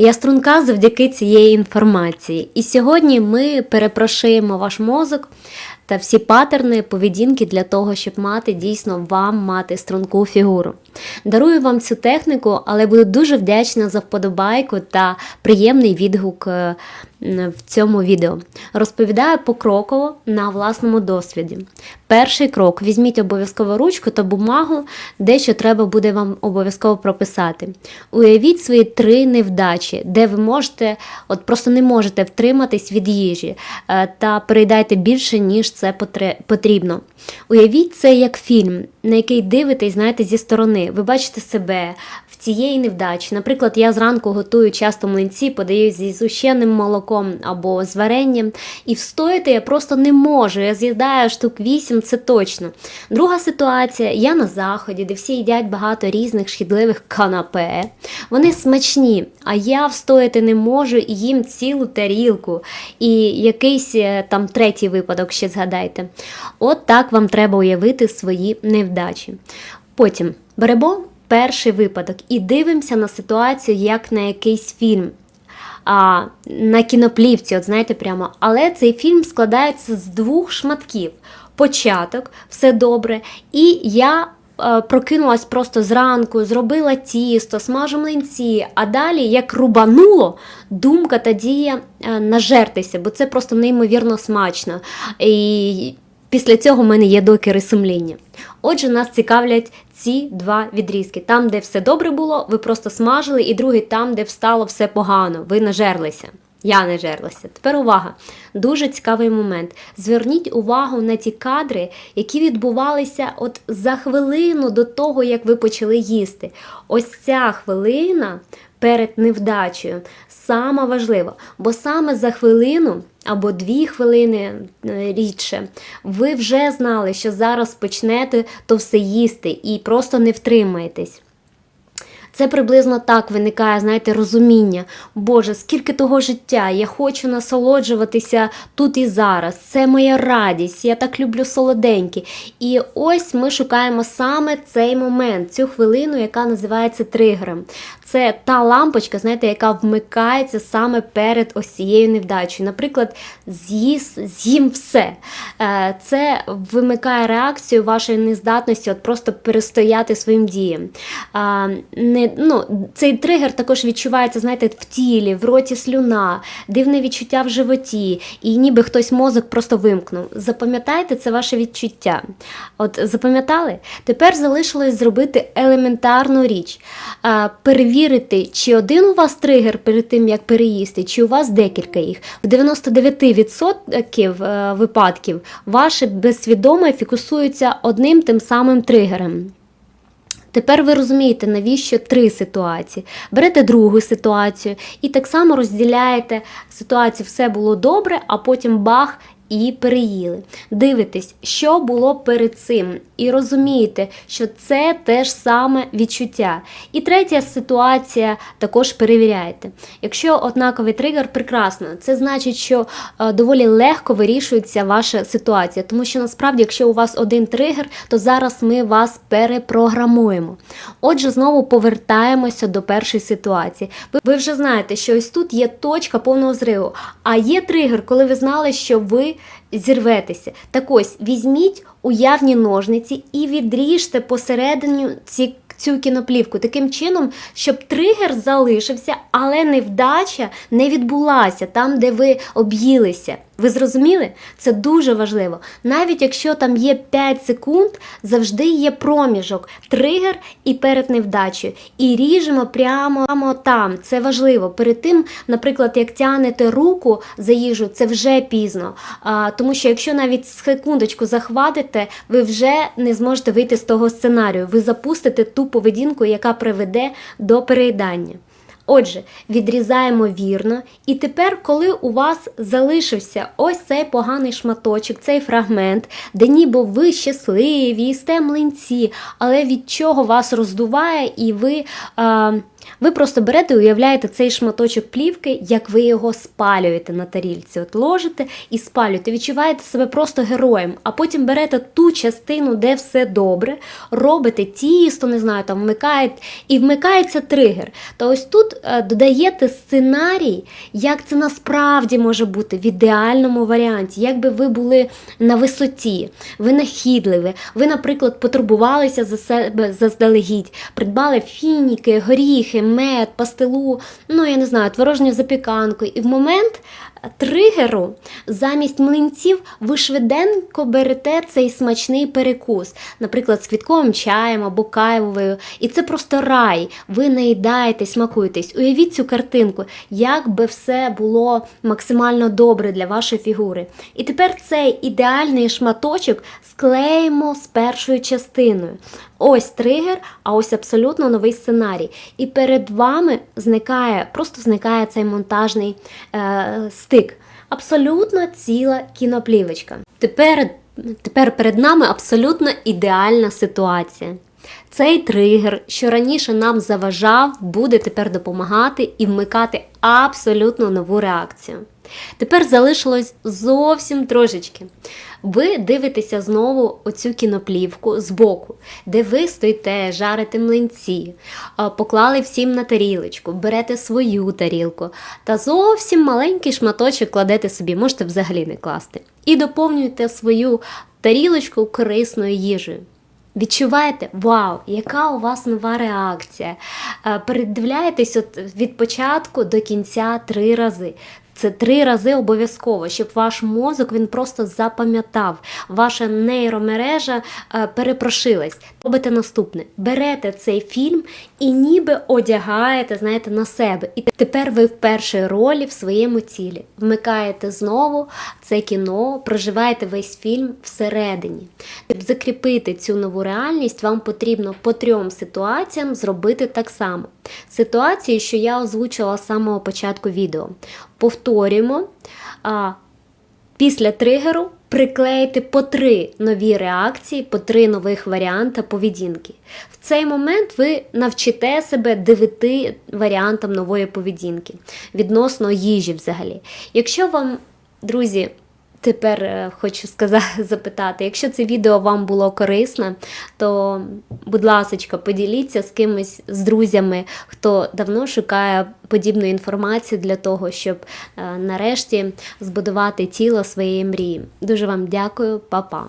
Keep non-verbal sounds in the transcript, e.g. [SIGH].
Я струнка завдяки цієї інформації. І сьогодні ми перепрошуємо ваш мозок та всі патерни поведінки для того, щоб мати дійсно вам мати струнку фігуру. Дарую вам цю техніку, але буду дуже вдячна за вподобайку та приємний відгук е, в цьому відео. Розповідаю покроково на власному досвіді. Перший крок: візьміть обов'язково ручку та бумагу, дещо треба буде вам обов'язково прописати. Уявіть свої три невдачі, де ви можете, от просто не можете втриматись від їжі е, та переїдайте більше, ніж це потрібно. Уявіть це як фільм, на який дивитесь, знаєте, зі сторони. Ви бачите себе в цієї невдачі. Наприклад, я зранку готую часто млинці, подаю зі зущеним молоком або з варенням, і встояти я просто не можу. Я з'їдаю штук 8, це точно. Друга ситуація: я на заході, де всі їдять багато різних шкідливих канапе. Вони смачні, а я встояти не можу і їм цілу тарілку. І якийсь е, там третій випадок ще згадайте. От так вам треба уявити свої невдачі. Потім беремо перший випадок і дивимося на ситуацію як на якийсь фільм. А, на кіноплівці, от знаєте прямо. Але цей фільм складається з двох шматків: початок, все добре, і я. е, Прокинулась просто зранку, зробила тісто, смажу млинці, а далі, як рубануло, думка та дія е, нажертися, бо це просто неймовірно смачно. І після цього в мене є докери сумління. Отже, нас цікавлять ці два відрізки. Там, де все добре було, ви просто смажили, і другий там, де встало все погано, ви нажерлися. Я не жерлася. Тепер увага. Дуже цікавий момент. Зверніть увагу на ті кадри, які відбувалися от за хвилину до того, як ви почали їсти. Ось ця хвилина перед невдачею Саме важливо, бо саме за хвилину або дві хвилини е, рідше, ви вже знали, що зараз почнете то все їсти і просто не втримаєтесь. Це приблизно так виникає, знаєте, розуміння. Боже, скільки того життя, я хочу насолоджуватися тут і зараз. Це моя радість, я так люблю солоденькі. І ось ми шукаємо саме цей момент, цю хвилину, яка називається тригером. Це та лампочка, знаєте, яка вмикається саме перед ось цією невдачею. Наприклад, з'їс, з'їм все. Е, Це вимикає реакцію вашої нездатності от просто перестояти своїм діям. Не, ну, цей тригер також відчувається, знаєте, в тілі, в роті слюна, дивне відчуття в животі, і ніби хтось мозок просто вимкнув. Запам'ятайте це ваше відчуття. От запам'ятали? Тепер залишилось зробити елементарну річ. А, Перевірити, чи один у вас тригер перед тим, як переїсти, чи у вас декілька їх. В 99% е, випадків ваше безсвідоме фікусується одним тим самим тригером. Тепер ви розумієте, навіщо три ситуації. Берете другу ситуацію і так само розділяєте ситуацію, все було добре, а потім бах. І переїли. Дивитесь, що було перед цим, і розумієте, що це те ж саме відчуття. І третя ситуація також перевіряєте. Якщо однаковий тригер, прекрасно, це значить, що е, доволі легко вирішується ваша ситуація. Тому що насправді, якщо у вас один тригер, то зараз ми вас перепрограмуємо. Отже, знову повертаємося до першої ситуації. Ви, ви вже знаєте, що ось тут є точка повного зриву, а є тригер, коли ви знали, що ви зірветеся. Так ось візьміть уявні ножниці і відріжте посередині ці. Цю кіноплівку таким чином, щоб тригер залишився, але невдача не відбулася там, де ви об'їлися. Ви зрозуміли? Це дуже важливо. Навіть якщо там є 5 секунд, завжди є проміжок, тригер і перед невдачею. І ріжемо прямо, там. Це важливо. Перед тим, наприклад, як тянете руку за їжу, це вже пізно. А, тому що якщо навіть секундочку захватите, ви вже не зможете вийти з того сценарію. Ви запустите ту поведінку, яка приведе до переїдання. Отже, відрізаємо вірно, і тепер, коли у вас залишився ось цей поганий шматочок, цей фрагмент, де ніби ви щасливі, їсте млинці, але від чого вас роздуває, і ви. А, Ви просто берете і уявляєте цей шматочок плівки, як ви його спалюєте на тарільці. От ложите і спалюєте, відчуваєте себе просто героєм, а потім берете ту частину, де все добре, робите тісто, не знаю, там вмикаєте, і вмикається тригер. То ось тут е, додаєте сценарій, як це насправді може бути в ідеальному варіанті, якби ви були на висоті, винахідливі, ви, наприклад, потурбувалися за себе заздалегідь, придбали фініки, горіхи, мед, пастилу, ну я не знаю, творожню запіканку. І в момент тригеру замість млинців ви швиденько берете цей смачний перекус, наприклад, з квітковим чаєм або кавовою. І це просто рай. Ви наїдаєтесь, смакуєтесь. Уявіть цю картинку, як би все було максимально добре для вашої фігури. І тепер цей ідеальний шматочок склеїмо з першою частиною. Ось тригер, а ось абсолютно новий сценарій. І перед вами зникає, просто зникає цей монтажний е, стик. Абсолютно ціла кіноплівочка. Тепер, тепер перед нами абсолютно ідеальна ситуація. Цей тригер, що раніше нам заважав, буде тепер допомагати і вмикати абсолютно нову реакцію. Тепер залишилось зовсім трошечки. Ви дивитеся знову оцю кіноплівку збоку, де ви стоїте, жарите млинці, поклали всім на тарілочку, берете свою тарілку та зовсім маленький шматочок кладете собі, можете взагалі не класти. І доповнюєте свою тарілочку корисною їжею. Відчуваєте, вау, яка у вас нова реакція. Е, Передивляєтесь от від початку до кінця три рази. Це три рази обов'язково, щоб ваш мозок він просто запам'ятав, ваша нейромережа е, перепрошилась. Робите наступне: берете цей фільм і ніби одягаєте, знаєте, на себе. І тепер ви в першій ролі в своєму тілі. Вмикаєте знову це кіно, проживаєте весь фільм всередині. Щоб закріпити цю нову реальність, вам потрібно по трьом ситуаціям зробити так само. Ситуації, що я озвучила з самого початку відео. Повторюємо. А, Після тригеру приклеїти по три нові реакції, по три нових варіанти поведінки. В цей момент ви навчите себе дивити варіантам нової поведінки відносно їжі взагалі. Якщо вам, друзі, Тепер е, хочу сказати, [LAUGHS] запитати, якщо це відео вам було корисне, то, будь ласка, поділіться з кимось, з друзями, хто давно шукає подібну інформацію для того, щоб е, нарешті збудувати тіло своєї мрії. Дуже вам дякую, па-па!